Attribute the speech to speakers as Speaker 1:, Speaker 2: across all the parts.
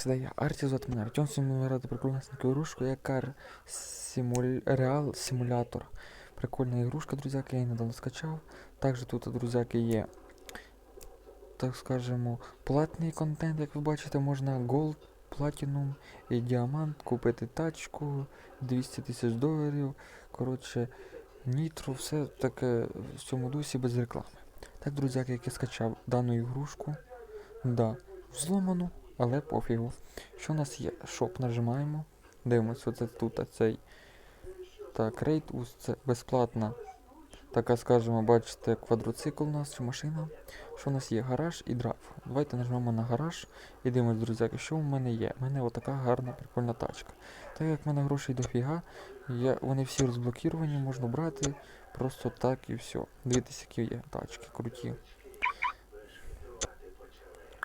Speaker 1: Сюди я Арті звати мене Артем сьогодні ради прикольнесеньку ігрушку, як Car Simul... Real Simulator. Прикольна ігрушка, друзяки, я її недавно скачав. Також тут, друзяки, є, так скажемо, платний контент, як ви бачите, можна Gold, Platinum і Діамант купити тачку, 200 тисяч доларів. Коротше, Нітро, все таке в цьому дусі без реклами. Так, друзяки, як я скачав дану ігрушку. Да, взломану, але пофігу. Що у нас є? Шоп нажимаємо. Дивимося, оце тут цей. Так, рейд ус це безплатна. Така, скажемо, бачите, квадроцикл у нас чи машина. Що у нас є? Гараж і драйв. Давайте нажмемо на гараж і дивимось, друзяки, що в мене є. У мене отака гарна прикольна тачка. Так як в мене грошей дофіга, я, вони всі розблокіровані, можна брати просто так і все. Дивіться, які є тачки круті.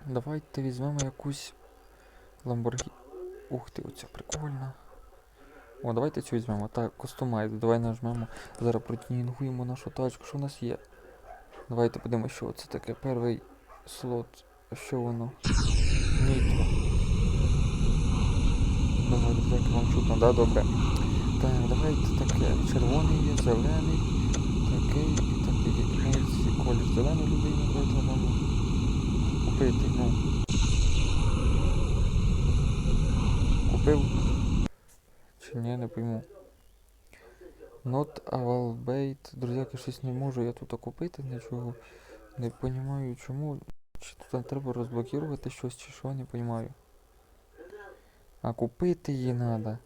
Speaker 1: Давайте візьмемо якусь Lamborghini. Ух ти, оця прикольна. О, давайте цю візьмемо. Так, кастомайз. Давай нажмемо. Зараз протюнінгуємо нашу тачку. Що у нас є? Давайте подивимося, що це таке. Перший слот. Що воно? Нітро. Давай, друзяки, вам чутно, да? Добре. Так, давайте таке. Червоний є, зелений, такий і такий. Всі колір зелений любимо, давайте нам купити, ну. Купив? Чи ні, не пойму. Not Avalbait. Друзяки, щось не можу я тут купити нічого. Не розумію чому. Чи тут треба розблокувати щось, чи що, не розумію. А купити її треба.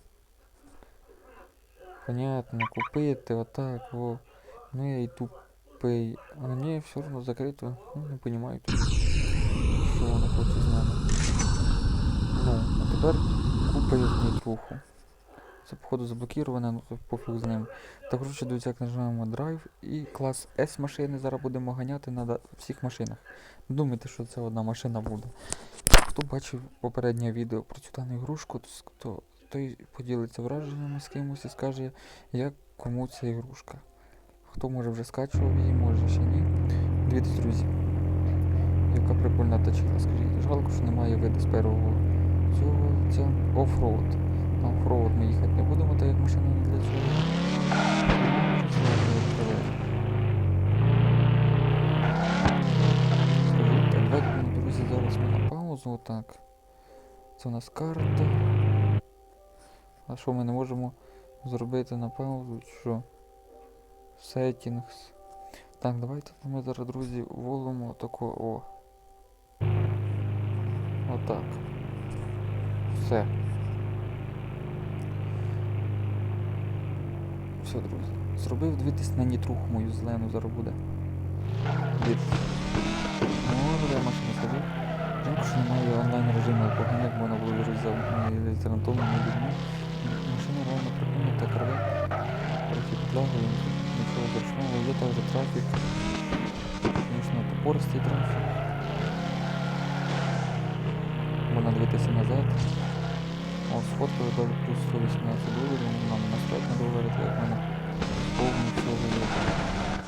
Speaker 1: Понятно, купити, отак, во. Ну я і тупий. А ні, все одно закрито. Ну, не розумію тут. Що вона хоче з мене. Ну, а тепер в ній. Це походу заблокіроване, ну то пофіг з ним. Так, коротше, друзі, як нажимаємо Drive і клас S машини зараз будемо ганяти на всіх машинах. Не думайте, що це одна машина буде. Хто бачив попереднє відео про цю дану ігрушку, то той поділиться враженнями з кимось і скаже, як кому ця ігрушка. Хто може вже скачував її, може ще ні. Дивіться, друзі. Яка прикольна тачка, скажіть. Жалко, що немає виду з першого цього. Це оффроуд. На оффроуд ми їхати не будемо, так як машина не для цього. Так, друзі, зараз ми на паузу, отак. Це у нас карта. А що ми не можемо зробити на паузу, що? Settings. Так, давайте ми зараз, друзі, волимо тако, о. Отак. Все. Все, друзі. Зробив дивитись на нітруху мою зелену зараз буде. Ну, я машину садив. Жалко, що немає онлайн режиму погано, як можна було вирішити за зарантованими людьми. Машина реально прикольна, так рве. Трохи підлягує, нічого зручного. Є також трафік. Звісно, топористий трафік. Можна дивитися назад. О, сфоткали далі плюс 118 доларів, ну, нам на долари, так як в мене повний цього.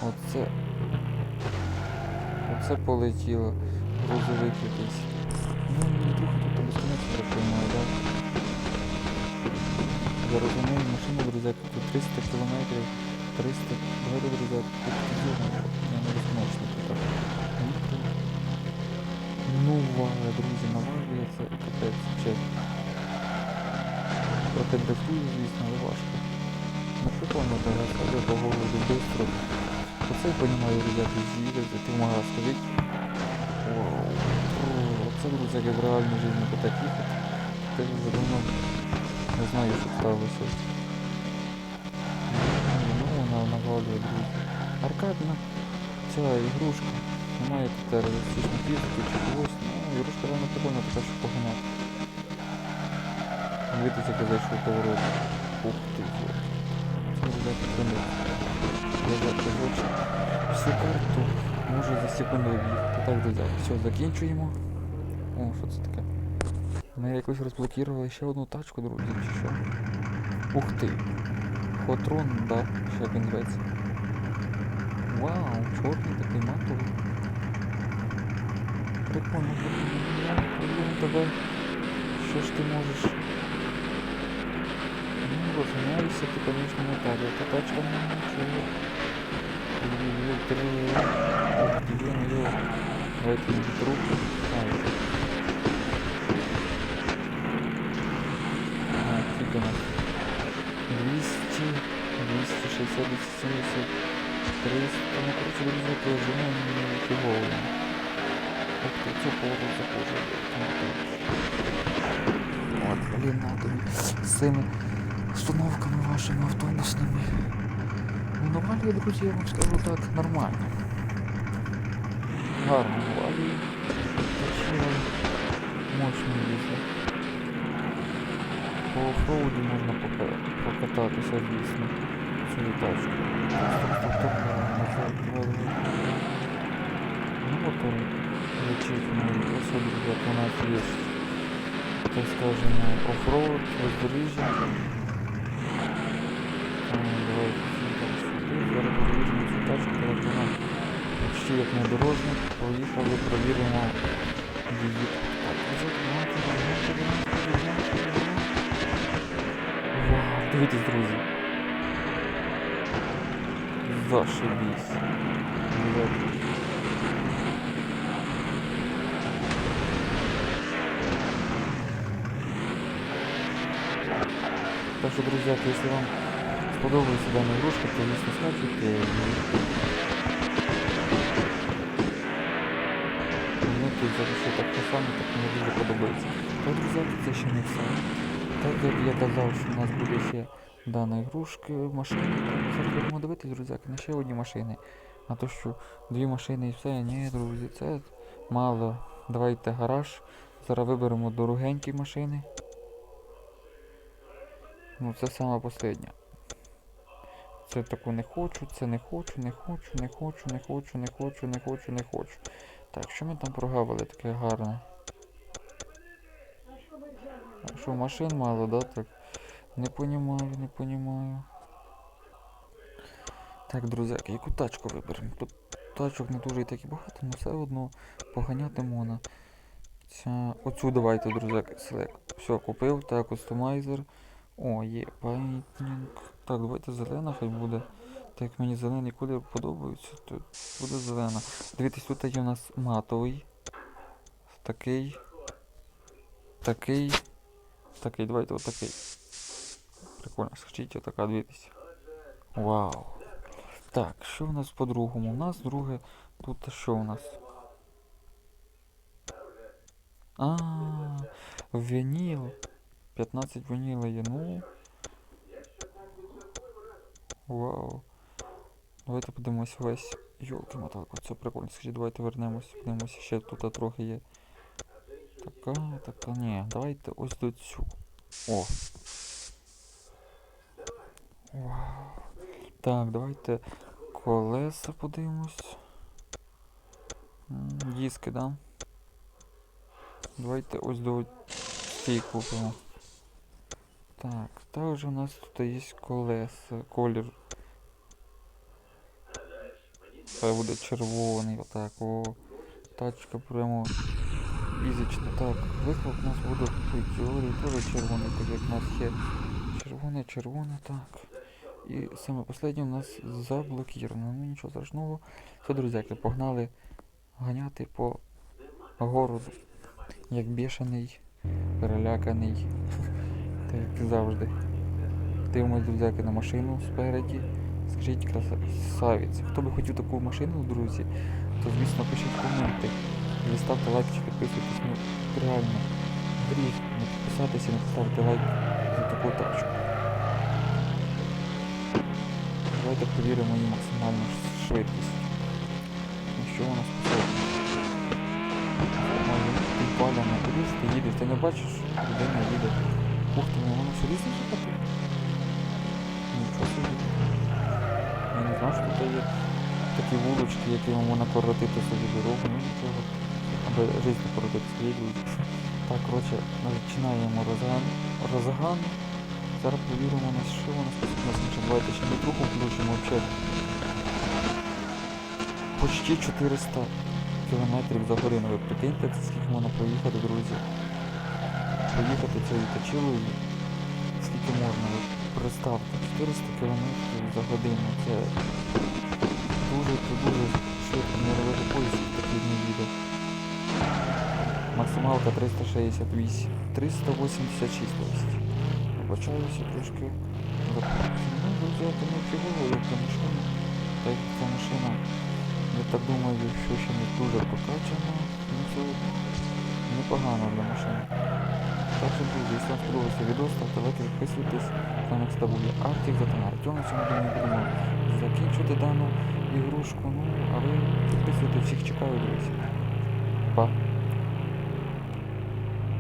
Speaker 1: Оце. Оце полетіло. Грузовик якийсь. Ну, мені трохи тут безконечно приймає, так? Я розумію, машина, друзяки, тут 300 кілометрів, 300, говорю, друзяки, тут я не безконечно. Ну, вау, друзі, навалює це капець, чесно. Трохи дрифтую, звісно, але важко. Ну, прикольно, зараз себе по городу швидко. Оце я розумію, ребята, з'їдете, ти в магаз ходить. Вау. О, Це, друзі, як в реальній житті по так їхати. Вже давно не знаю, що сталося. Ну, вона навалює, друзі. Аркадна ця ігрушка. Немає тут реалістичної фізики чи когось. Ну, ігрушка реально прикольна, така, що поганяти. Дивіться, як зайшов поворот. Ух ти. Це, ребята. Я захочу всю карту може за секунду об'їхати. Так, друзі, все, закінчуємо. О, що це таке? Ми якось розблокували ще одну тачку, друзі, чи що? Ух ти. Хотрон, да, ще він зветься. Вау, чорний такий матовий. Прикольно, прикольно. Прикольно тебе. що ж ти можеш? Ну, розганяєшся ти, звісно, не так. Яка тачка не нічого. Ой-ой-ой, три. Руку. Ай. А, скільки у нас? 200, 260, 270, 300. Ну, коротше, друзі, прожимаємо фігово. Ух ти, це поворот захоже. От, блін, надо з цими установками вашими автобусними. Ну, навалює, друзі, я вам скажу так, нормально. Гарно навалює. Мощно їздить. По офроуді можна пока- покататися, звісно, цією тачкою. Ну, мотор лечить, особенно як у нас є, так скажемо, офроуд, бездоріжжя. Там, давайте зараз перевіримо цю тачку, так вона почти як на дорожник. Поїхали, провіримо її. Дивіться, друзі. Зашибісь. Ребята. Так що, друзья, если вам сподобалася дана игрушка, то скачуйте. Мені тут залишу так само, так мені дуже подобається. Так, друзі, це ще не все. Так як я казав, що у нас буде ще дана ігрушка, машини. Так, зараз будемо дивитися, друзі, на ще одні машини. А то що дві машини і все, ні, друзі, це мало. Давайте гараж. Зараз виберемо дорогенькі машини. Ну це саме последня. Це таку не хочу, це не хочу, не хочу, не хочу, не хочу, не хочу, не хочу, не хочу. Так, що ми там прогавили таке гарне? А що, машин мало, да? Так? Не понімаю, не понімаю. Так, друзяки, яку тачку виберемо? Тут тачок не дуже і так і багато, але все одно поганяти можна. Ця... Оцю давайте, друзяки, селект. Все, купив, так, кустомайзер. О, є байтінг. Так, давайте зелена хай буде. Так як мені зелені колір подобаються, то буде зелена. Дивіться, тут є у нас матовий. Такий. Такий. Такий, давайте отакий. Прикольно, скажіть, отака, дивіться. Вау. Так, що у нас по-другому? У нас друге. Тут що у нас? А, вініл. 15 ваніла є, ну. Вау. Давайте подивимось весь. Йолки моталку, це прикольно. Скажіть, давайте вернемось, подивимося, ще тут трохи є. Така, така, ні, давайте ось до цю. О. Вау. Так, давайте колеса подивимось. Диски, да? Давайте ось до цієї купимо. Так, також у нас тут є колеса, колір. Хай буде червоний, отак, о. Тачка прямо ізична. Так, вихлоп у нас буде в теорії теж червоний, так як у нас є червоне, червоне, так. І саме останнє у нас заблокіровано. Ну нічого страшного. Все, друзяки, погнали ганяти по городу. Як бешений, переляканий. Так як завжди. Дивимось, друзяки, на машину спереді. Скажіть красавець. Хто би хотів таку машину, друзі, то звісно пишіть коменти. І ставте лайк чи підписуйтесь. Ну, реально. Гріх не підписатися не поставити лайк за таку тачку. Давайте перевіримо її максимальну швидкість. Ну що вона способна? Може, підпалена, куди ж їдеш? Ти не бачиш, людина їде. Ух ти, ну воно що різне таке? Нічого собі. Я не знав, що тут є такі вулочки, якими можна коротити собі дорогу, ну нічого. Аби життя коротити свої люди. Так, коротше, починаємо розган. розган. Зараз перевіримо, на що вона способна значить. Давайте ще метруху включимо взагалі. Почти 400 кілометрів за годину. Ви прикиньте, скільки можна проїхати, друзі. Проїхати цією точилою, скільки можна. Представте, 400 км за годину. Це дуже дуже швидко не робити поїзд такий не їде. Максималка 368. 386 тобто. Вибачаюся трошки. Ну, друзі, не фігово, як ця машина. Так як ця машина, я так думаю, що ще не дуже прокачана, ну одно непогано для машини. Так що, друзі, якщо вам сподобався відео, ставте лайки, підписуйтесь. З був я Артік, Затон Артем. На цьому думаю, будемо закінчувати дану ігрушку. Ну, а ви підписуйтесь, всіх чекаю, друзі. Па.